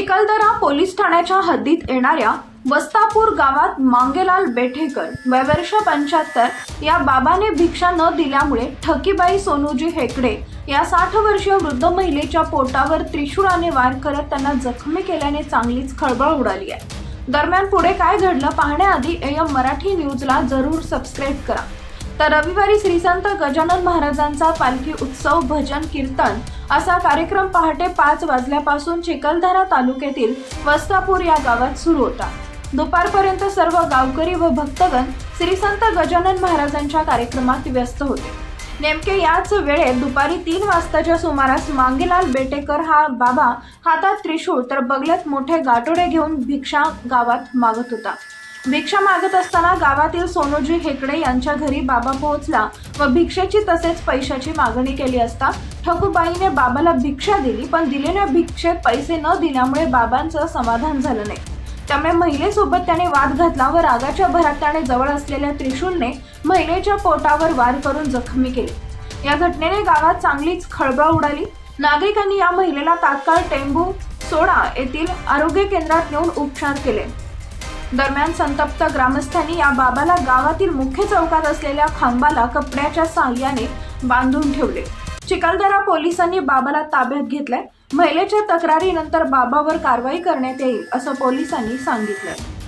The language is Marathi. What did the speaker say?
चिखलदरा पोलीस ठाण्याच्या हद्दीत येणाऱ्या वस्तापूर गावात मांगेलाल बेठेकर वय वर्ष पंच्याहत्तर या बाबाने भिक्षा न दिल्यामुळे ठकीबाई सोनूजी हेकडे या साठ वर्षीय वृद्ध महिलेच्या पोटावर त्रिशुळाने वार करत त्यांना जखमी केल्याने चांगलीच खळबळ उडाली आहे. दरम्यान पुढे काय घडलं पाहण्याआधी एम मराठी न्यूजला जरूर सबस्क्राईब करा. तर रविवारी श्री संत गजानन महाराजांचा पालखी उत्सव भजन कीर्तन असा कार्यक्रम पहाटे पाच वाजल्यापासून चिखलदरा तालुक्यातील वस्तापूर या गावात सुरू होता. दुपारपर्यंत सर्व गावकरी व भक्तगण श्री संत गजानन महाराजांच्या कार्यक्रमात व्यस्त होते. नेमके याच वेळेत दुपारी तीन वाजताच्या सुमारास मांगेलाल बेटेकर हा बाबा हातात त्रिशूळ तर बगल्यात मोठे गाठोडे घेऊन भिक्षा गावात मागत होता. भिक्षा मागत असताना गावातील सोनोजी हेकडे यांच्या घरी बाबा पोहोचला व भिक्षेची तसेच पैशाची मागणी केली असता ठकूबाईने बाबाला भिक्षा दिली पण दिलेल्या भिक्षेत पैसे न दिल्यामुळे बाबांचं समाधान झालं नाही. त्यामुळे महिलेसोबत त्याने वाद घातला व रागाच्या भरात त्याने जवळ असलेल्या त्रिशूलने महिलेच्या पोटावर वार करून जखमी केली. या घटनेने गावात चांगलीच खळबळ उडाली. नागरिकांनी या महिलेला तात्काळ टेंबू सोडा येथील आरोग्य केंद्रात नेऊन उपचार केले. दरम्यान संतप्त ग्रामस्थांनी या बाबाला गावातील मुख्य चौकात असलेल्या खांबाला कपड्याच्या साह्याने बांधून ठेवले. चिखलदरा पोलिसांनी बाबाला ताब्यात घेतलाय. महिलेच्या तक्रारीनंतर बाबावर कारवाई करण्यात येईल असं पोलिसांनी सांगितलं